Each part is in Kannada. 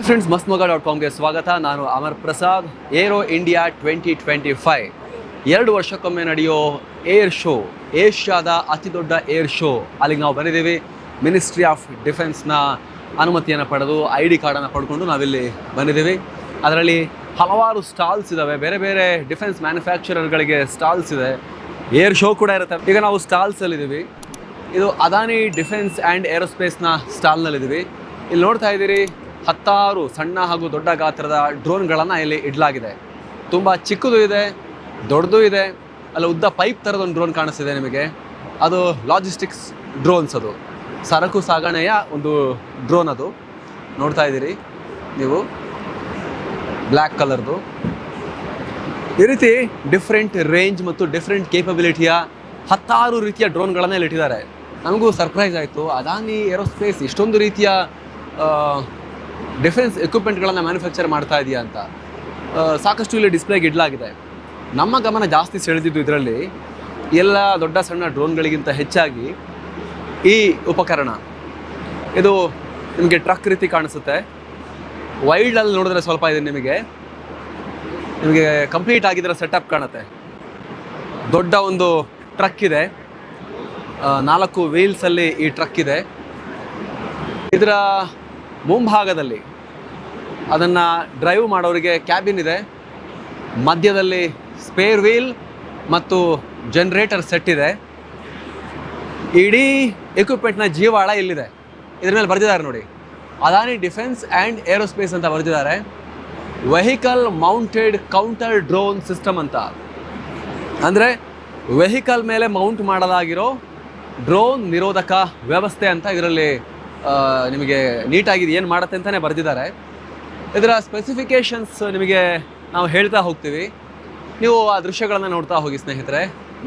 ಹಾಯ್ ಫ್ರೆಂಡ್ಸ್ ಮಸ್ತ್ ಮಗ ಡಾಟ್ ಕಾಮ್ಗೆ ಸ್ವಾಗತ. ನಾನು Amar Prasad. Aero India twenty twenty five ಎರಡು ವರ್ಷಕ್ಕೊಮ್ಮೆ ನಡೆಯೋ ಏರ್ ಶೋ, ಏಷ್ಯಾದ ಅತಿ ದೊಡ್ಡ ಏರ್ ಶೋ. ಅಲ್ಲಿಗೆ ನಾವು ಬಂದಿದ್ದೀವಿ. ಮಿನಿಸ್ಟ್ರಿ ಆಫ್ ಡಿಫೆನ್ಸ್ನ ಅನುಮತಿಯನ್ನು ಪಡೆದು ಐ ಡಿ ಕಾರ್ಡನ್ನು ಪಡ್ಕೊಂಡು ನಾವಿಲ್ಲಿ ಬಂದಿದ್ದೀವಿ. ಅದರಲ್ಲಿ ಹಲವಾರು ಸ್ಟಾಲ್ಸ್ ಇದ್ದಾವೆ ಬೇರೆ ಬೇರೆ ಡಿಫೆನ್ಸ್ ಮ್ಯಾನುಫ್ಯಾಕ್ಚರರ್ಗಳಿಗೆ ಸ್ಟಾಲ್ಸ್ ಇದೆ. ಏರ್ ಶೋ ಕೂಡ ಇರುತ್ತೆ. ಈಗ ನಾವು ಸ್ಟಾಲ್ಸಲ್ಲಿದ್ದೀವಿ ಇದು ಅದಾನಿ ಡಿಫೆನ್ಸ್ ಆ್ಯಂಡ್ ಏರೋಸ್ಪೇಸ್ನ ಸ್ಟಾಲ್ನಲ್ಲಿದ್ದೀವಿ ಇಲ್ಲಿ ನೋಡ್ತಾ ಇದ್ದೀರಿ. ಹತ್ತಾರು ಸಣ್ಣ ಹಾಗೂ ದೊಡ್ಡ ಗಾತ್ರದ ಡ್ರೋನ್ಗಳನ್ನು ಇಲ್ಲಿ ಇಡಲಾಗಿದೆ. ತುಂಬ ಚಿಕ್ಕದು ಇದೆ, ದೊಡ್ಡದು ಇದೆ. ಅಲ್ಲಿ, ಉದ್ದ ಪೈಪ್ ಥರದ ಒಂದು ಡ್ರೋನ್ ಕಾಣಿಸ್ತಿದೆ ನಿಮಗೆ. ಅದು ಲಾಜಿಸ್ಟಿಕ್ಸ್ ಡ್ರೋನ್ಸ್ ಅದು. ಸರಕು ಸಾಗಣೆಯ ಒಂದು ಡ್ರೋನ್ ಅದು. ನೋಡ್ತಾ ಇದ್ದೀರಿ ನೀವು. ಬ್ಲ್ಯಾಕ್ ಕಲರ್ದು. ಈ ರೀತಿ ಡಿಫ್ರೆಂಟ್ ರೇಂಜ್ ಮತ್ತು ಡಿಫ್ರೆಂಟ್ ಕೇಪಬಿಲಿಟಿಯ ಹತ್ತಾರು ರೀತಿಯ ಡ್ರೋನ್ಗಳನ್ನೇ ಇಲ್ಲಿ ಇಟ್ಟಿದ್ದಾರೆ. ನಮಗೂ ಸರ್ಪ್ರೈಸ್ ಆಯಿತು. ಅದಾನಿ ಏರೋಸ್ಪೇಸ್ ಇಷ್ಟೊಂದು ರೀತಿಯ ಡಿಫೆನ್ಸ್ ಎಕ್ವಿಪ್ಮೆಂಟ್ಗಳನ್ನು ಮ್ಯಾನುಫ್ಯಾಕ್ಚರ್ ಮಾಡ್ತಾ ಇದೆಯಾ ಅಂತ. ಸಾಕಷ್ಟು ಇಲ್ಲಿ ಡಿಸ್ಪ್ಲೇಗೆ ಇಡಲಾಗಿದೆ. ನಮ್ಮ ಗಮನ ಜಾಸ್ತಿ ಸೆಳೆದಿದ್ದು ಇದರಲ್ಲಿ ಎಲ್ಲ ದೊಡ್ಡ ಸಣ್ಣ ಡ್ರೋನ್ಗಳಿಗಿಂತ ಹೆಚ್ಚಾಗಿ ಈ ಉಪಕರಣ. ಇದು ನಿಮಗೆ ಟ್ರಕ್ ರೀತಿ ಕಾಣಿಸುತ್ತೆ. ವೈಲ್ಡಲ್ಲಿ ನೋಡಿದ್ರೆ ಸ್ವಲ್ಪ ಇದೆ ನಿಮಗೆ. ನಿಮಗೆ ಕಂಪ್ಲೀಟ್ ಆಗಿದ್ರೆ ಸೆಟಪ್ ಕಾಣುತ್ತೆ. ದೊಡ್ಡ ಒಂದು ಟ್ರಕ್ ಇದೆ. ನಾಲ್ಕು ವೀಲ್ಸಲ್ಲಿ ಈ ಟ್ರಕ್ ಇದೆ. ಇದರ ಮುಂಭಾಗದಲ್ಲಿ ಅದನ್ನು ಡ್ರೈವ್ ಮಾಡೋರಿಗೆ ಕ್ಯಾಬಿನ್ ಇದೆ. ಮಧ್ಯದಲ್ಲಿ ಸ್ಪೇರ್ ವೀಲ್ ಮತ್ತು ಜನ್ರೇಟರ್ ಸೆಟ್ ಇದೆ. ಇಡೀ ಎಕ್ವಿಪ್ಮೆಂಟ್ನ ಜೀವಾಳ ಇಲ್ಲಿದೆ. ಇದ್ರ ಮೇಲೆ ಬರೆದಿದ್ದಾರೆ ನೋಡಿ. ಅದಾನಿ ಡಿಫೆನ್ಸ್ ಆ್ಯಂಡ್ ಏರೋಸ್ಪೇಸ್ ಅಂತ ಬರೆದಿದ್ದಾರೆ. Vehicle mounted counter drone system ಅಂತ. ಅಂದರೆ ವೆಹಿಕಲ್ ಮೇಲೆ ಮೌಂಟ್ ಮಾಡಲಾಗಿರೋ ಡ್ರೋನ್ ನಿರೋಧಕ ವ್ಯವಸ್ಥೆ ಅಂತ ಇದರಲ್ಲಿ ನಿಮಗೆ ನೀಟಾಗಿ ಏನು ಮಾಡುತ್ತೆ ಅಂತಲೇ ಬರೆದಿದ್ದಾರೆ. ಇದರ ಸ್ಪೆಸಿಫಿಕೇಶನ್ಸ್ ನಿಮಗೆ ನಾವು ಹೇಳ್ತಾ ಹೋಗ್ತೀವಿ. ನೀವು ಆ ದೃಶ್ಯಗಳನ್ನು ನೋಡ್ತಾ ಹೋಗಿ ಸ್ನೇಹಿತರೆ,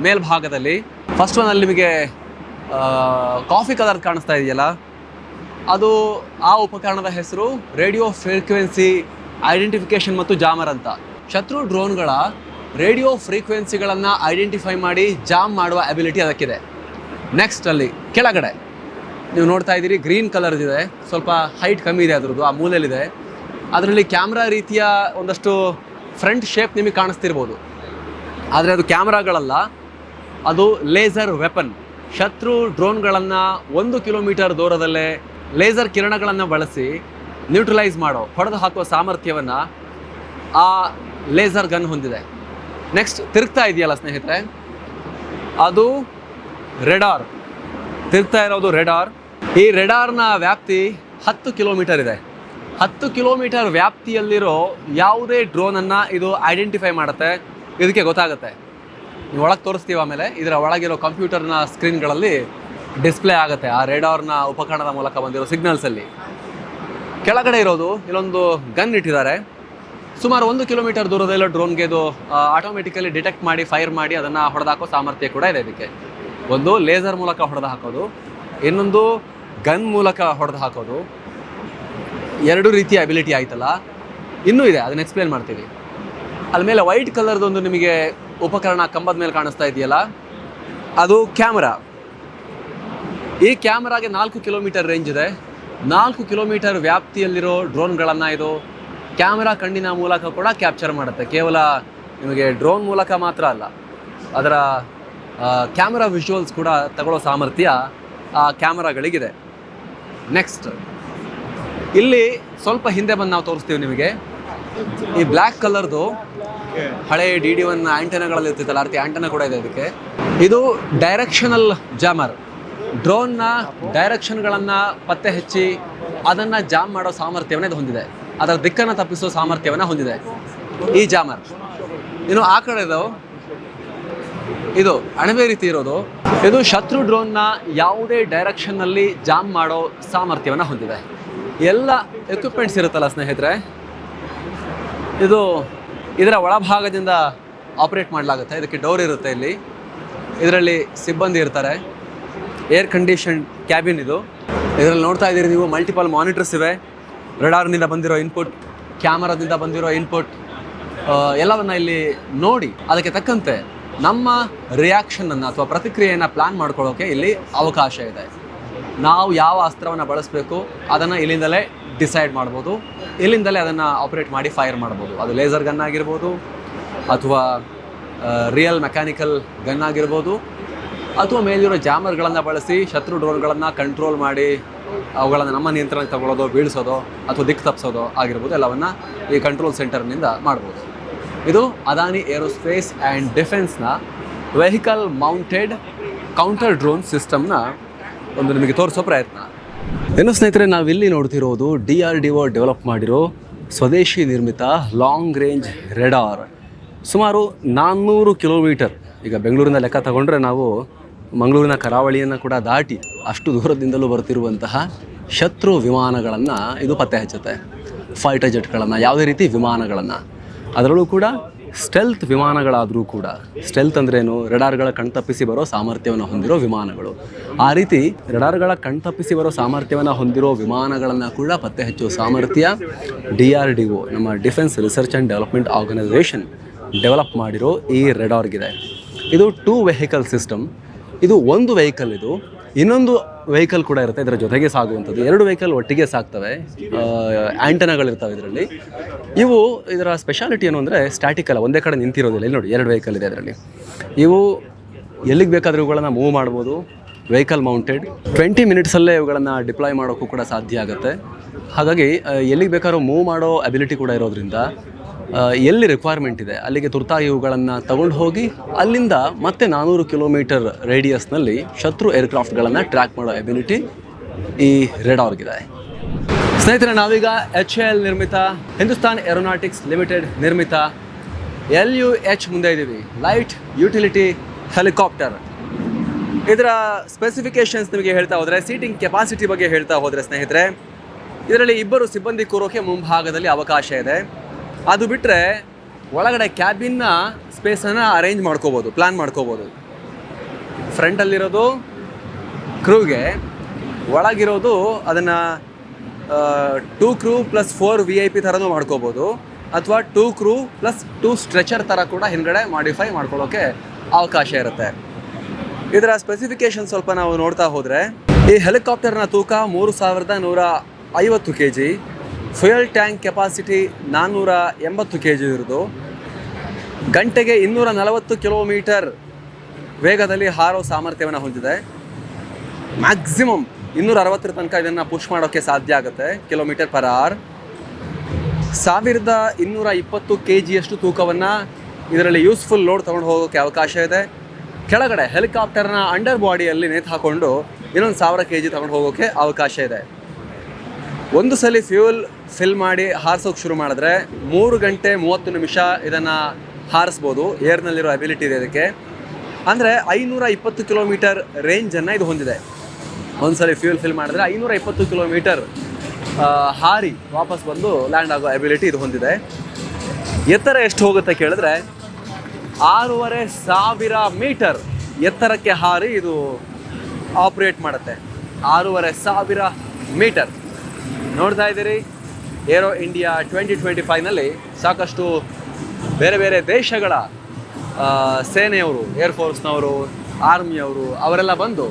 ಮೇಲ್ಭಾಗದಲ್ಲಿ. ಫಸ್ಟ್ ಒನ್ನಲ್ಲಿ ನಿಮಗೆ ಕಾಫಿ ಕಲರ್ ಕಾಣಿಸ್ತಾ ಇದೆಯಲ್ಲ? ಅದು ಆ ಉಪಕರಣದ ಹೆಸರು ರೇಡಿಯೋ ಫ್ರೀಕ್ವೆನ್ಸಿ ಐಡೆಂಟಿಫಿಕೇಶನ್ ಮತ್ತು ಜಾಮರ್ ಅಂತ. ಶತ್ರು ಡ್ರೋನ್ಗಳ ರೇಡಿಯೋ ಫ್ರೀಕ್ವೆನ್ಸಿಗಳನ್ನು ಐಡೆಂಟಿಫೈ ಮಾಡಿ ಜಾಮ್ ಮಾಡುವ ಅಬಿಲಿಟಿ ಅದಕ್ಕಿದೆ. ನೆಕ್ಸ್ಟ್ ಅಲ್ಲಿ, ಕೆಳಗಡೆ. ನೀವು ನೋಡ್ತಾ ಇದ್ದೀರಿ, ಗ್ರೀನ್ ಕಲರ್ ಇದೆ, ಸ್ವಲ್ಪ ಹೈಟ್ ಕಮ್ಮಿ ಇದೆ ಅದರದ್ದು, ಆ ಮೂಲೆಯಲ್ಲಿದೆ. ಅದರಲ್ಲಿ ಕ್ಯಾಮ್ರಾ ರೀತಿಯ ಒಂದಷ್ಟು ಫ್ರಂಟ್ ಶೇಪ್ ನಿಮಗೆ ಕಾಣಿಸ್ತಿರ್ಬೋದು. ಆದರೆ ಅದು ಕ್ಯಾಮ್ರಾಗಳಲ್ಲ ಅದು ಲೇಸರ್ ವೆಪನ್ ಶತ್ರು ಡ್ರೋನ್ಗಳನ್ನು ಒಂದು ಕಿಲೋಮೀಟರ್ ದೂರದಲ್ಲೇ ಲೇಸರ್ ಕಿರಣಗಳನ್ನು ಬಳಸಿ ನ್ಯೂಟ್ರಲೈಸ್ ಮಾಡೋ, ಹೊಡೆದು ಹಾಕುವ ಸಾಮರ್ಥ್ಯವನ್ನು ಆ ಲೇಸರ್ ಗನ್ ಹೊಂದಿದೆ. ನೆಕ್ಸ್ಟ್ ತಿರುಗ್ತಾ ಇದೆಯಲ್ಲ ಸ್ನೇಹಿತರೆ? ಅದು ರೆಡಾರ್ ತಿರುಗ್ತಾ ಇರೋದು ರೆಡಾರ್ ಈ ರೆಡಾರ್ನ ವ್ಯಾಪ್ತಿ ಹತ್ತು ಕಿಲೋಮೀಟರ್ ಇದೆ. ಹತ್ತು ಕಿಲೋಮೀಟರ್ ವ್ಯಾಪ್ತಿಯಲ್ಲಿರೋ ಯಾವುದೇ ಡ್ರೋನನ್ನು ಇದು ಐಡೆಂಟಿಫೈ ಮಾಡುತ್ತೆ. ಇದಕ್ಕೆ ಗೊತ್ತಾಗುತ್ತೆ. ನೀವು ಒಳಗೆ ತೋರಿಸ್ತೀವಿ ಆಮೇಲೆ, ಇದರ ಒಳಗಿರೋ ಕಂಪ್ಯೂಟರ್ನ ಸ್ಕ್ರೀನ್ಗಳಲ್ಲಿ ಡಿಸ್ಪ್ಲೇ ಆಗುತ್ತೆ ಆ ರೆಡಾರ್ನ ಉಪಕರಣದ ಮೂಲಕ ಬಂದಿರೋ ಸಿಗ್ನಲ್ಸಲ್ಲಿ ಕೆಳಗಡೆ ಇರೋದು ಇಲ್ಲೊಂದು ಗನ್ ಇಟ್ಟಿದ್ದಾರೆ. ಸುಮಾರು ಒಂದು ಕಿಲೋಮೀಟರ್ ದೂರದಲ್ಲಿರೋ ಡ್ರೋನ್ಗೆ ಇದು ಆಟೋಮೆಟಿಕಲಿ ಡಿಟೆಕ್ಟ್ ಮಾಡಿ, ಫೈರ್ ಮಾಡಿ ಅದನ್ನು ಹೊಡೆದಾಕೋ ಸಾಮರ್ಥ್ಯ ಕೂಡ ಇದೆ ಇದಕ್ಕೆ. ಒಂದು ಲೇಸರ್ ಮೂಲಕ ಹೊಡೆದು ಹಾಕೋದು ಇನ್ನೊಂದು ಗನ್ ಮೂಲಕ ಹೊಡೆದು ಹಾಕೋದು. ಎರಡು ರೀತಿಯ ಅಬಿಲಿಟಿ ಆಯ್ತಲ್ಲ. ಇನ್ನೂ ಇದೆ, ಅದನ್ನ ಎಕ್ಸ್ಪ್ಲೇನ್ ಮಾಡ್ತೀವಿ. ಅಲ್ಲಿ ಮೇಲೆ ವೈಟ್ ಕಲರ್ದೊಂದು ನಿಮಗೆ ಉಪಕರಣ ಕಂಬದ ಮೇಲೆ ಕಾಣಿಸ್ತಾ ಇದೆಯಲ್ಲ? ಅದು ಕ್ಯಾಮರಾ ಈ ಕ್ಯಾಮರಾಗೆ ನಾಲ್ಕು ಕಿಲೋಮೀಟರ್ ರೇಂಜ್ ಇದೆ. ನಾಲ್ಕು ಕಿಲೋಮೀಟರ್ ವ್ಯಾಪ್ತಿಯಲ್ಲಿರೋ ಡ್ರೋನ್ಗಳನ್ನು ಇದು ಕ್ಯಾಮರಾ ಕಣ್ಣಿನ ಮೂಲಕ ಕೂಡ ಕ್ಯಾಪ್ಚರ್ ಮಾಡುತ್ತೆ. ಕೇವಲ ನಿಮಗೆ ಡ್ರೋನ್ ಮೂಲಕ ಮಾತ್ರ ಅಲ್ಲ. ಅದರ ಕ್ಯಾಮರಾ ವಿಜುವಲ್ಸ್ ಕೂಡ ತಗೊಳ್ಳೋ ಸಾಮರ್ಥ್ಯ ಆ ಕ್ಯಾಮ್ರಾಗಳಿಗಿದೆ ನೆಕ್ಸ್ಟ್ ಇಲ್ಲಿ ಸ್ವಲ್ಪ ಹಿಂದೆ ಬಂದು ನಾವು ತೋರಿಸ್ತೀವಿ ನಿಮಗೆ. ಈ ಬ್ಲ್ಯಾಕ್ ಕಲರ್ದು ಹಳೆ ಡಿ ಡಿ ಒನ್ ಆ್ಯಂಟನಗಳಲ್ಲಿ ಇರ್ತಿತ್ತಲ್ಲ ಆ ಆ್ಯಂಟನ ಕೂಡ ಇದೆ ಅದಕ್ಕೆ ಇದು ಡೈರೆಕ್ಷನಲ್ ಜಾಮರ್ ಡ್ರೋನ್ನ ಡೈರೆಕ್ಷನ್ಗಳನ್ನು ಪತ್ತೆ ಹಚ್ಚಿ ಅದನ್ನು ಜಾಮ್ ಮಾಡೋ ಸಾಮರ್ಥ್ಯವನ್ನು ಇದು ಹೊಂದಿದೆ. ಅದರ ದಿಕ್ಕನ್ನು ತಪ್ಪಿಸೋ ಸಾಮರ್ಥ್ಯವನ್ನು ಹೊಂದಿದೆ ಈ ಜಾಮರ್ ಇನ್ನು ಆ ಕಡೆದು ಇದು ಅಣಬೆ ರೀತಿ ಇರೋದು. ಇದು ಶತ್ರು ಡ್ರೋನ್ನ ಯಾವುದೇ ಡೈರೆಕ್ಷನ್ನಲ್ಲಿ ಜಾಮ್ ಮಾಡೋ ಸಾಮರ್ಥ್ಯವನ್ನು ಹೊಂದಿದೆ. ಎಲ್ಲ ಎಕ್ವಿಪ್ಮೆಂಟ್ಸ್ ಇರುತ್ತಲ್ಲ ಸ್ನೇಹಿತರೆ? ಇದು ಇದರ ಒಳಭಾಗದಿಂದ ಆಪರೇಟ್ ಮಾಡಲಾಗುತ್ತೆ. ಇದಕ್ಕೆ ಡೋರ್ ಇರುತ್ತೆ ಇಲ್ಲಿ. ಇದರಲ್ಲಿ ಸಿಬ್ಬಂದಿ ಇರ್ತಾರೆ. ಏರ್ ಕಂಡೀಷನ್ ಕ್ಯಾಬಿನ್ ಇದು. ಇದರಲ್ಲಿ ನೋಡ್ತಾ ಇದ್ದೀರಿ ನೀವು ಮಲ್ಟಿಪಲ್ ಮಾನಿಟರ್ಸ್ ಇವೆ. ರೆಡಾರ್ನಿಂದ ಬಂದಿರೋ ಇನ್ಪುಟ್ ಕ್ಯಾಮರಾದಿಂದ ಬಂದಿರೋ ಇನ್ಪುಟ್ ಎಲ್ಲವನ್ನು ಇಲ್ಲಿ ನೋಡಿ ಅದಕ್ಕೆ ತಕ್ಕಂತೆ ನಮ್ಮ ರಿಯಾಕ್ಷನನ್ನು ಅಥವಾ ಪ್ರತಿಕ್ರಿಯೆಯನ್ನು ಪ್ಲಾನ್ ಮಾಡ್ಕೊಳ್ಳೋಕೆ ಇಲ್ಲಿ ಅವಕಾಶ ಇದೆ. ನಾವು ಯಾವ ಅಸ್ತ್ರವನ್ನು ಬಳಸಬೇಕು, ಅದನ್ನು ಇಲ್ಲಿಂದಲೇ ಡಿಸೈಡ್ ಮಾಡ್ಬೋದು. ಇಲ್ಲಿಂದಲೇ ಅದನ್ನು ಆಪರೇಟ್ ಮಾಡಿ ಫೈರ್ ಮಾಡ್ಬೋದು. ಅದು ಲೇಸರ್ ಗನ್ ಆಗಿರ್ಬೋದು, ಅಥವಾ ರಿಯಲ್ ಮೆಕ್ಯಾನಿಕಲ್ ಗನ್ ಆಗಿರ್ಬೋದು, ಅಥವಾ ಮೇಲಿರೋ ಜಾಮರ್ಗಳನ್ನು ಬಳಸಿ, ಶತ್ರು ಡ್ರೋನ್ಗಳನ್ನು ಕಂಟ್ರೋಲ್ ಮಾಡಿ, ಅವುಗಳನ್ನು ನಮ್ಮ ನಿಯಂತ್ರಣಕ್ಕೆ ತಗೊಳ್ಳೋದು, ಬೀಳಿಸೋದು, ಅಥವಾ ದಿಕ್ಕು ತಪ್ಪಿಸೋದು ಆಗಿರ್ಬೋದು, ಎಲ್ಲವನ್ನು ಈ ಕಂಟ್ರೋಲ್ ಸೆಂಟರ್ನಿಂದ ಮಾಡ್ಬೋದು. ಇದು ಅದಾನಿ ಏರೋಸ್ಪೇಸ್ ಆ್ಯಂಡ್ ಡಿಫೆನ್ಸ್ನ ವೆಹಿಕಲ್ ಮೌಂಟೆಡ್ ಕೌಂಟರ್ ಡ್ರೋನ್ ಸಿಸ್ಟಮ್ನ ಒಂದು ನಿಮಗೆ ತೋರಿಸೋ ಪ್ರಯತ್ನ. ಇನ್ನು ಸ್ನೇಹಿತರೆ, ನಾವಿಲ್ಲಿ ನೋಡ್ತಿರೋದು D R D O develop ಮಾಡಿರೋ ಸ್ವದೇಶಿ ನಿರ್ಮಿತ ಲಾಂಗ್ ರೇಂಜ್ ರೆಡಾರ್ ಸುಮಾರು ನಾನ್ನೂರು ಕಿಲೋಮೀಟರ್, ಈಗ ಬೆಂಗಳೂರಿನ ಲೆಕ್ಕ ತಗೊಂಡ್ರೆ ನಾವು ಮಂಗಳೂರಿನ ಕರಾವಳಿಯನ್ನು ಕೂಡ ದಾಟಿ ಅಷ್ಟು ದೂರದಿಂದಲೂ ಬರ್ತಿರುವಂತಹ ಶತ್ರು ವಿಮಾನಗಳನ್ನು ಇದು ಪತ್ತೆ ಹಚ್ಚುತ್ತೆ. ಫೈಟರ್ ಜೆಟ್ಗಳನ್ನು ಯಾವುದೇ ರೀತಿ ವಿಮಾನಗಳನ್ನು. ಅದರಲ್ಲೂ ಕೂಡ ಸ್ಟೆಲ್ತ್ ವಿಮಾನಗಳಾದರೂ ಕೂಡ ಸ್ಟೆಲ್ತ್ ಅಂದ್ರೇನು? ರೆಡಾರ್ಗಳ ಕಣ್ತಪ್ಪಿಸಿ ಬರೋ ಸಾಮರ್ಥ್ಯವನ್ನು ಹೊಂದಿರೋ ವಿಮಾನಗಳು. ಆ ರೀತಿ ರೆಡಾರ್ಗಳ ಕಣ್ತಪ್ಪಿಸಿ ಬರೋ ಸಾಮರ್ಥ್ಯವನ್ನು ಹೊಂದಿರೋ ವಿಮಾನಗಳನ್ನು ಕೂಡ ಪತ್ತೆ ಹಚ್ಚುವ ಸಾಮರ್ಥ್ಯ ಡಿ ಆರ್ ಡಿ ಒ, ನಮ್ಮ defence research and development organisation develop ಮಾಡಿರೋ ಈ ರೆಡಾರ್ಗಿದೆ. ಇದು ಟೂ ವೆಹಿಕಲ್ ಸಿಸ್ಟಮ್ ಇದು ಒಂದು ವೆಹಿಕಲ್ ಇದು. ಇನ್ನೊಂದು ವೆಹಿಕಲ್ ಕೂಡ ಇರುತ್ತೆ, ಇದರ ಜೊತೆಗೆ ಸಾಗುವಂಥದ್ದು. ಎರಡು ವೆಹಿಕಲ್ ಒಟ್ಟಿಗೆ ಸಾಗ್ತವೆ ಆ್ಯಂಟನಗಳಿರ್ತವೆ ಇದರಲ್ಲಿ. ಇವು ಇದರ ಸ್ಪೆಷಾಲಿಟಿ ಏನು ಅಂದರೆ ಸ್ಟ್ಯಾಟಿಕ್ ಅಲ್ಲ, ಒಂದೇ ಕಡೆ ನಿಂತಿರೋದಿಲ್ಲ ಇಲ್ಲಿ. ನೋಡಿ, ಎರಡು ವೆಹಿಕಲ್ ಇದೆ ಅದರಲ್ಲಿ ಇವು ಎಲ್ಲಿಗೆ ಬೇಕಾದರೂ ಇವುಗಳನ್ನು ಮೂವ್ ಮಾಡ್ಬೋದು ವೆಹಿಕಲ್ ಮೌಂಟೆಡ್ ಟ್ವೆಂಟಿ ಮಿನಿಟ್ಸಲ್ಲೇ ಇವುಗಳನ್ನು ಡಿಪ್ಲಾಯ್ ಮಾಡೋಕ್ಕೂ ಕೂಡ ಸಾಧ್ಯ ಆಗುತ್ತೆ. ಹಾಗಾಗಿ ಎಲ್ಲಿಗೆ ಬೇಕಾದ್ರೂ ಮೂವ್ ಮಾಡೋ ಅಬಿಲಿಟಿ ಕೂಡ ಇರೋದ್ರಿಂದ ಎಲ್ಲಿ ರಿಕ್ವೈರ್ಮೆಂಟ್ ಇದೆ? ಅಲ್ಲಿಗೆ ತುರ್ತಾಗಿ ಇವುಗಳನ್ನು ತಗೊಂಡು ಹೋಗಿ ಅಲ್ಲಿಂದ ಮತ್ತೆ ನಾನ್ನೂರು ಕಿಲೋಮೀಟರ್ ರೇಡಿಯಸ್ನಲ್ಲಿ ಶತ್ರು ಏರ್ಕ್ರಾಫ್ಟ್ಗಳನ್ನು ಟ್ರ್ಯಾಕ್ ಮಾಡೋ ಎಬಿಲಿಟಿ ಈ ರೆಡಾರ್ಗಿದೆ ಸ್ನೇಹಿತರೆ, ನಾವೀಗ ಎಚ್ ಎಲ್ ನಿರ್ಮಿತ ಹಿಂದೂಸ್ತಾನ್ ಏರೋನಾಟಿಕ್ಸ್ ಲಿಮಿಟೆಡ್ ನಿರ್ಮಿತ ಎಲ್ ಯು ಎಚ್ ಮುಂದೆ ಇದ್ದೀವಿ. ಲೈಟ್ ಯುಟಿಲಿಟಿ ಹೆಲಿಕಾಪ್ಟರ್ ಇದರ ಸ್ಪೆಸಿಫಿಕೇಶನ್ಸ್ ನಿಮಗೆ ಹೇಳ್ತಾ ಹೋದರೆ ಸೀಟಿಂಗ್ ಕೆಪಾಸಿಟಿ ಬಗ್ಗೆ ಹೇಳ್ತಾ ಹೋದರೆ ಸ್ನೇಹಿತರೆ, ಇದರಲ್ಲಿ ಇಬ್ಬರು ಸಿಬ್ಬಂದಿ ಕೂರೋಕೆ ಮುಂಭಾಗದಲ್ಲಿ ಅವಕಾಶ ಇದೆ. ಅದು ಬಿಟ್ಟರೆ ಒಳಗಡೆ ಕ್ಯಾಬಿನ್ನ ಸ್ಪೇಸನ್ನು ಅರೇಂಜ್ ಮಾಡ್ಕೋಬೋದು ಪ್ಲ್ಯಾನ್ ಮಾಡ್ಕೋಬೋದು. ಫ್ರಂಟಲ್ಲಿರೋದು ಕ್ರೂಗೆ ಒಳಗಿರೋದು ಅದನ್ನು two crew plus four V I P ಥರನೂ ಮಾಡ್ಕೋಬೋದು, ಅಥವಾ two crew plus two stretcher ಥರ ಕೂಡ ಹಿಂದ್ಗಡೆ ಮಾಡಿಫೈ ಮಾಡ್ಕೊಳ್ಳೋಕ್ಕೆ ಅವಕಾಶ ಇರುತ್ತೆ. ಇದರ ಸ್ಪೆಸಿಫಿಕೇಶನ್ ಸ್ವಲ್ಪ ನಾವು ನೋಡ್ತಾ ಹೋದರೆ, ಈ ಹೆಲಿಕಾಪ್ಟರ್ನ ತೂಕ ಮೂರು ಸಾವಿರದ ನೂರ ಐವತ್ತು K G fuel tank capacity ನಾನ್ನೂರ ಎಂಬತ್ತು ಕೆ ಜಿ ಇರೋದು ಗಂಟೆಗೆ ಇನ್ನೂರ ನಲವತ್ತು ಕಿಲೋಮೀಟರ್ ವೇಗದಲ್ಲಿ ಹಾರೋ ಸಾಮರ್ಥ್ಯವನ್ನು ಹೊಂದಿದೆ. ಮ್ಯಾಕ್ಸಿಮಮ್ ಇನ್ನೂರ ಅರವತ್ತರ ತನಕ ಇದನ್ನು ಪುಷ್ ಮಾಡೋಕ್ಕೆ ಸಾಧ್ಯ ಆಗುತ್ತೆ, ಕಿಲೋಮೀಟರ್ ಪರ್ ಅವರ್ ಸಾವಿರದ ಇನ್ನೂರ ಇಪ್ಪತ್ತು ಕೆ ಜಿಯಷ್ಟು ತೂಕವನ್ನು ಇದರಲ್ಲಿ ಯೂಸ್ಫುಲ್ ಲೋಡ್ ತೊಗೊಂಡು ಹೋಗೋಕ್ಕೆ ಅವಕಾಶ ಇದೆ. ಕೆಳಗಡೆ ಹೆಲಿಕಾಪ್ಟರ್ನ ಅಂಡರ್ ಬಾಡಿಯಲ್ಲಿ ನೇತು ಹಾಕೊಂಡು ಇನ್ನೊಂದು ಸಾವಿರ ಕೆ ಜಿ ತೊಗೊಂಡು ಹೋಗೋಕ್ಕೆ ಅವಕಾಶ ಇದೆ. ಒಂದು ಸಲ ಫ್ಯೂಲ್ ಫಿಲ್ ಮಾಡಿ ಹಾರಿಸೋಕೆ ಶುರು ಮಾಡಿದ್ರೆ ಮೂರು ಗಂಟೆ ಮೂವತ್ತು ನಿಮಿಷ ಇದನ್ನು ಹಾರಿಸ್ಬೋದು. ಏರ್ನಲ್ಲಿರೋ ಅಬಿಲಿಟಿ ಇದೆ ಇದಕ್ಕೆ. ಅಂದರೆ ಐನೂರ ಇಪ್ಪತ್ತು ಕಿಲೋಮೀಟರ್ ರೇಂಜನ್ನು ಇದು ಹೊಂದಿದೆ. ಒಂದು ಸಲ ಫ್ಯೂಲ್ ಫಿಲ್ ಮಾಡಿದ್ರೆ ಐನೂರ ಇಪ್ಪತ್ತು ಕಿಲೋಮೀಟರ್ ಹಾರಿ ವಾಪಸ್ ಬಂದು ಲ್ಯಾಂಡ್ ಆಗೋ ಅಬಿಲಿಟಿ ಇದು ಹೊಂದಿದೆ. ಎತ್ತರ ಎಷ್ಟು ಹೋಗುತ್ತೆ ಕೇಳಿದ್ರೆ ಆರೂವರೆ ಸಾವಿರ ಮೀಟರ್ ಎತ್ತರಕ್ಕೆ ಹಾರಿ ಇದು ಆಪ್ರೇಟ್ ಮಾಡುತ್ತೆ. ಆರೂವರೆ ಸಾವಿರ ಮೀಟರ್. ನೋಡ್ತಾ ಇದ್ದೀರಿ. ಏರೋ ಇಂಡಿಯಾ ಟ್ವೆಂಟಿ ಟ್ವೆಂಟಿ ಫೈವ್ನಲ್ಲಿ ಸಾಕಷ್ಟು ಬೇರೆ ಬೇರೆ ದೇಶಗಳ ಸೇನೆಯವರು ಏರ್ಫೋರ್ಸ್ನವರು ಆರ್ಮಿಯವರು ಅವರೆಲ್ಲ ಬಂದು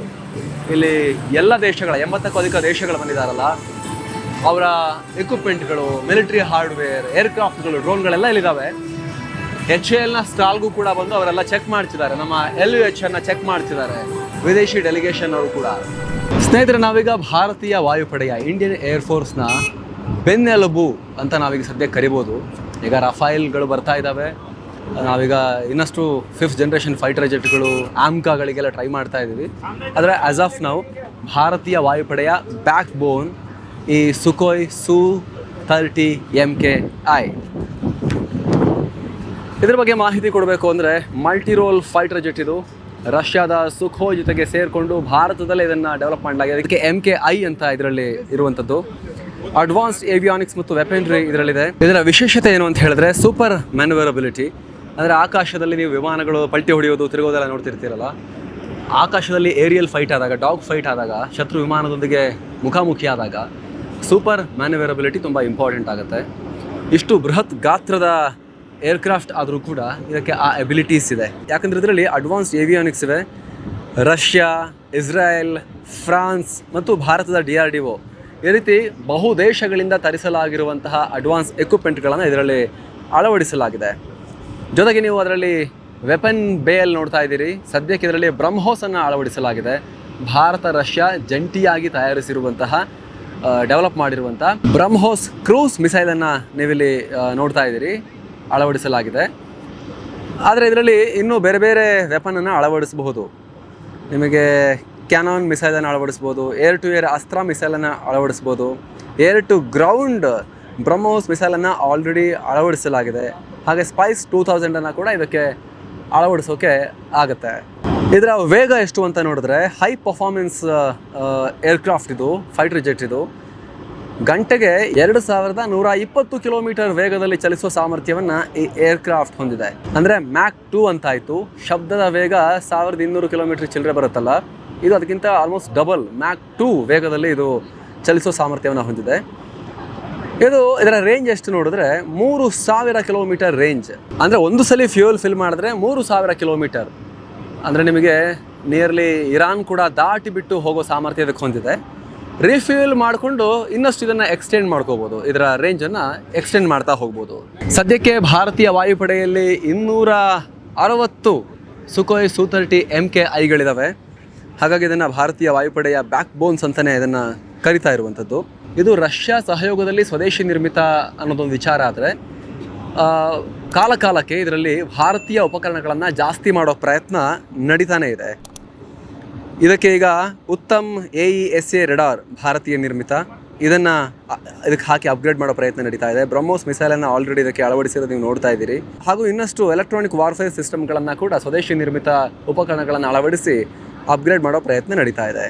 ಇಲ್ಲಿ ಎಲ್ಲ ದೇಶಗಳ, ಎಂಬತ್ತಕ್ಕೂ ಅಧಿಕ ದೇಶಗಳು ಬಂದಿದ್ದಾರಲ್ಲ. ಅವರ ಎಕ್ವಿಪ್ಮೆಂಟ್ಗಳು ಮಿಲಿಟರಿ ಹಾರ್ಡ್ವೇರ್ ಏರ್ಕ್ರಾಫ್ಟ್ಗಳು ಡ್ರೋನ್ಗಳೆಲ್ಲ ಇಲ್ಲಿದ್ದಾವೆ. ಎಚ್ ಎಲ್ನ ಸ್ಟಾಲ್ಗೂ ಕೂಡ ಬಂದು ಅವರೆಲ್ಲ ಚೆಕ್ ಮಾಡ್ತಿದ್ದಾರೆ. ನಮ್ಮ ಎಲ್ ಯು ಎಚ್ ಅನ್ನ ಚೆಕ್ ಮಾಡ್ತಿದ್ದಾರೆ. ವಿದೇಶಿ ಡೆಲಿಗೇಷನ್ ಅವರು ಕೂಡ. ಸ್ನೇಹಿತರೆ, ನಾವೀಗ ಭಾರತೀಯ ವಾಯುಪಡೆಯ ಇಂಡಿಯನ್ ಏರ್ಫೋರ್ಸ್ನ ಬೆನ್ನೆಲುಬು ಅಂತ ನಾವೀಗ ಸದ್ಯಕ್ಕೆ ಕರಿಬೋದು. ಈಗ ರಫೈಲ್ಗಳು ಬರ್ತಾ ಇದ್ದಾವೆ ನಾವೀಗ ಇನ್ನಷ್ಟು ಫಿಫ್ತ್ ಜನ್ರೇಷನ್ ಫೈಟರ್ ಜೆಟ್ಗಳು ಆಮ್ಕಾಗಳಿಗೆಲ್ಲ ಟ್ರೈ ಮಾಡ್ತಾ ಇದ್ದೀವಿ. ಆದರೆ ಆಸ್ ಆಫ್ ನಾವು ಭಾರತೀಯ ವಾಯುಪಡೆಯ ಬ್ಯಾಕ್ ಬೋನ್ ಈ Sukhoi Su thirty M K I ಇದ್ರ ಬಗ್ಗೆ ಮಾಹಿತಿ ಕೊಡಬೇಕು ಅಂದರೆ ಮಲ್ಟಿ ರೋಲ್ ಫೈಟರ್ ಜೆಟ್ ಇದು. ರಷ್ಯಾದ ಸುಖೋ ಜೊತೆಗೆ ಸೇರಿಕೊಂಡು ಭಾರತದಲ್ಲೇ ಇದನ್ನು ಡೆವಲಪ್ ಮಾಡಲಾಗಿದೆ. ಅದಕ್ಕೆ ಎಂ ಕೆ ಐ ಅಂತ ಇದರಲ್ಲಿ ಇರುವಂಥದ್ದು ಅಡ್ವಾನ್ಸ್ಡ್ ಏವಿಯಾನಿಕ್ಸ್ ಮತ್ತು ವೆಪನ್ರಿ ಇದರಲ್ಲಿದೆ. ಇದರ ವಿಶೇಷತೆ ಏನು ಅಂತ ಹೇಳಿದ್ರೆ ಸೂಪರ್ ಮ್ಯಾನುವರಬಿಲಿಟಿ ಅಂದರೆ ಆಕಾಶದಲ್ಲಿ ನೀವು ವಿಮಾನಗಳು ಪಲ್ಟಿ ಹೊಡೆಯೋದು, ತಿರುಗೋದೆಲ್ಲ ನೋಡ್ತಿರ್ತೀರಲ್ಲ. ಆಕಾಶದಲ್ಲಿ ಏರಿಯಲ್ ಫೈಟ್ ಆದಾಗ ಡಾಗ್ ಫೈಟ್ ಆದಾಗ, ಶತ್ರು ವಿಮಾನದೊಂದಿಗೆ ಮುಖಾಮುಖಿ ಆದಾಗ ಸೂಪರ್ ಮ್ಯಾನುವರಬಿಲಿಟಿ ತುಂಬ ಇಂಪಾರ್ಟೆಂಟ್ ಆಗುತ್ತೆ. ಇಷ್ಟು ಬೃಹತ್ ಗಾತ್ರದ ಏರ್ಕ್ರಾಫ್ಟ್ ಆದರೂ ಕೂಡ ಇದಕ್ಕೆ ಆ ಎಬಿಲಿಟೀಸ್ ಇದೆ. ಯಾಕಂದರೆ ಇದರಲ್ಲಿ ಅಡ್ವಾನ್ಸ್ಡ್ ಏವಿಯಾನಿಕ್ಸ್ ಇವೆ. ರಷ್ಯಾ, ಇಸ್ರಾಯೆಲ್, ಫ್ರಾನ್ಸ್ ಮತ್ತು ಭಾರತದ ಡಿ ಆರ್ ಡಿ ಒ ಈ ರೀತಿ ಬಹು ದೇಶಗಳಿಂದ ತರಿಸಲಾಗಿರುವಂತಹ ಅಡ್ವಾನ್ಸ್ ಎಕ್ವಿಪ್ಮೆಂಟ್ಗಳನ್ನು ಇದರಲ್ಲಿ ಅಳವಡಿಸಲಾಗಿದೆ. ಜೊತೆಗೆ ನೀವು ಅದರಲ್ಲಿ ವೆಪನ್ ಬೇಯಲ್ಲಿ ನೋಡ್ತಾ ಇದ್ದೀರಿ. ಸದ್ಯಕ್ಕೆ ಇದರಲ್ಲಿ ಬ್ರಹ್ಮೋಸನ್ನು ಅಳವಡಿಸಲಾಗಿದೆ. ಭಾರತ, ರಷ್ಯಾ ಜಂಟಿಯಾಗಿ ತಯಾರಿಸಿರುವಂತಹ ಡೆವಲಪ್ ಮಾಡಿರುವಂಥ ಬ್ರಹ್ಮೋಸ್ ಕ್ರೂಸ್ ಮಿಸೈಲನ್ನು ನೀವಿಲ್ಲಿ ನೋಡ್ತಾ ಇದ್ದೀರಿ. ಅಳವಡಿಸಲಾಗಿದೆ. ಆದರೆ ಇದರಲ್ಲಿ ಇನ್ನೂ ಬೇರೆ ಬೇರೆ ವೆಪನನ್ನು ಅಳವಡಿಸಬಹುದು. ನಿಮಗೆ ಕ್ಯಾನಾನ್ ಮಿಸೈಲನ್ನು ಅಳವಡಿಸ್ಬೋದು ಏರ್ ಟು ಏರ್ ಅಸ್ತ್ರ ಮಿಸೈಲನ್ನು ಅಳವಡಿಸ್ಬೋದು ಏರ್ ಟು ಗ್ರೌಂಡ್ ಬ್ರಹ್ಮೋಸ್ ಮಿಸೈಲನ್ನು ಆಲ್ರೆಡಿ ಅಳವಡಿಸಲಾಗಿದೆ. ಹಾಗೆ ಸ್ಪೈಸ್ ಟೂ ತೌಸಂಡನ್ನು ಕೂಡ ಇದಕ್ಕೆ ಅಳವಡಿಸೋಕೆ ಆಗುತ್ತೆ. ಇದರ ವೇಗ ಎಷ್ಟು ಅಂತ ನೋಡಿದ್ರೆ ಹೈ ಪರ್ಫಾರ್ಮೆನ್ಸ್ ಏರ್ಕ್ರಾಫ್ಟ್ ಇದು ಫೈಟರ್ ಜೆಟ್ ಇದು. ಗಂಟೆಗೆ ಎರಡು ಸಾವಿರದ ನೂರ ಇಪ್ಪತ್ತು ಕಿಲೋಮೀಟರ್ ವೇಗದಲ್ಲಿ ಚಲಿಸುವ ಸಾಮರ್ಥ್ಯವನ್ನು ಈ ಏರ್ಕ್ರಾಫ್ಟ್ ಹೊಂದಿದೆ. ಅಂದರೆ ಮ್ಯಾಕ್ ಟೂ ಅಂತಾಯಿತು. ಶಬ್ದದ ವೇಗ ಸಾವಿರದ ಇನ್ನೂರು ಕಿಲೋಮೀಟರ್ ಚಿಲ್ಲರೆ ಬರುತ್ತಲ್ಲ, ಇದು ಅದಕ್ಕಿಂತ ಆಲ್ಮೋಸ್ಟ್ ಡಬಲ್ ಮ್ಯಾಕ್ ಟೂ ವೇಗದಲ್ಲಿ ಇದು ಚಲಿಸುವ ಸಾಮರ್ಥ್ಯವನ್ನು ಹೊಂದಿದೆ. ಇದು ಇದರ ರೇಂಜ್ ಎಷ್ಟು ನೋಡಿದ್ರೆ ಮೂರು ಸಾವಿರ ಕಿಲೋಮೀಟರ್ ರೇಂಜ್ ಅಂದರೆ ಒಂದು ಸಲ ಫ್ಯೂಯಲ್ ಫಿಲ್ ಮಾಡಿದ್ರೆ ಮೂರು ಸಾವಿರ ಕಿಲೋಮೀಟರ್. ಅಂದರೆ ನಿಮಗೆ ನಿಯರ್ಲಿ ಇರಾನ್ ಕೂಡ ದಾಟಿ ಬಿಟ್ಟು ಹೋಗೋ ಸಾಮರ್ಥ್ಯ ಇದಕ್ಕೆ ಹೊಂದಿದೆ. ರಿಫ್ಯೂಯಲ್ ಮಾಡಿಕೊಂಡು ಇನ್ನಷ್ಟು ಇದನ್ನು ಎಕ್ಸ್ಟೆಂಡ್ ಮಾಡ್ಕೋಬೋದು. ಇದರ ರೇಂಜನ್ನು ಎಕ್ಸ್ಟೆಂಡ್ ಮಾಡ್ತಾ ಹೋಗ್ಬೋದು. ಸದ್ಯಕ್ಕೆ ಭಾರತೀಯ ವಾಯುಪಡೆಯಲ್ಲಿ ಇನ್ನೂರ ಅರವತ್ತು ಸುಖೋಯ್ ಸು ತರ್ಟಿ ಎಂ ಕೆ ಐಗಳಿದ್ದಾವೆ ಹಾಗಾಗಿ ಇದನ್ನು ಭಾರತೀಯ ವಾಯುಪಡೆಯ ಬ್ಯಾಕ್ ಬೋನ್ಸ್ ಅಂತಲೇ ಇದನ್ನು ಕರಿತಾ ಇರುವಂಥದ್ದು. ಇದು ರಷ್ಯಾ ಸಹಯೋಗದಲ್ಲಿ ಸ್ವದೇಶಿ ನಿರ್ಮಿತ ಅನ್ನೋದೊಂದು ವಿಚಾರ ಆದರೆ ಕಾಲ ಕಾಲಕ್ಕೆ ಇದರಲ್ಲಿ ಭಾರತೀಯ ಉಪಕರಣಗಳನ್ನು ಜಾಸ್ತಿ ಮಾಡೋ ಪ್ರಯತ್ನ ನಡೀತಾನೆ ಇದೆ. ಇದಕ್ಕೆ ಈಗ Uttam A E S A radar ಭಾರತೀಯ ನಿರ್ಮಿತ. ಇದನ್ನು ಇದಕ್ಕೆ ಹಾಕಿ ಅಪ್ಗ್ರೇಡ್ ಮಾಡೋ ಪ್ರಯತ್ನ ನಡೀತಾ ಇದೆ. ಬ್ರಹ್ಮೋಸ್ ಮಿಸೈಲನ್ನು ಆಲ್ರೆಡಿ ಇದಕ್ಕೆ ಅಳವಡಿಸಿರೋದು ನೀವು ನೋಡ್ತಾ ಇದ್ದೀರಿ. ಹಾಗೂ ಇನ್ನಷ್ಟು ಎಲೆಕ್ಟ್ರಾನಿಕ್ ವಾರ್ಫೇರ್ ಸಿಸ್ಟಮ್ಗಳನ್ನು ಕೂಡ ಸ್ವದೇಶಿ ನಿರ್ಮಿತ ಉಪಕರಣಗಳನ್ನು ಅಳವಡಿಸಿ ಅಪ್ಗ್ರೇಡ್ ಮಾಡೋ ಪ್ರಯತ್ನ ನಡೀತಾ ಇದೆ.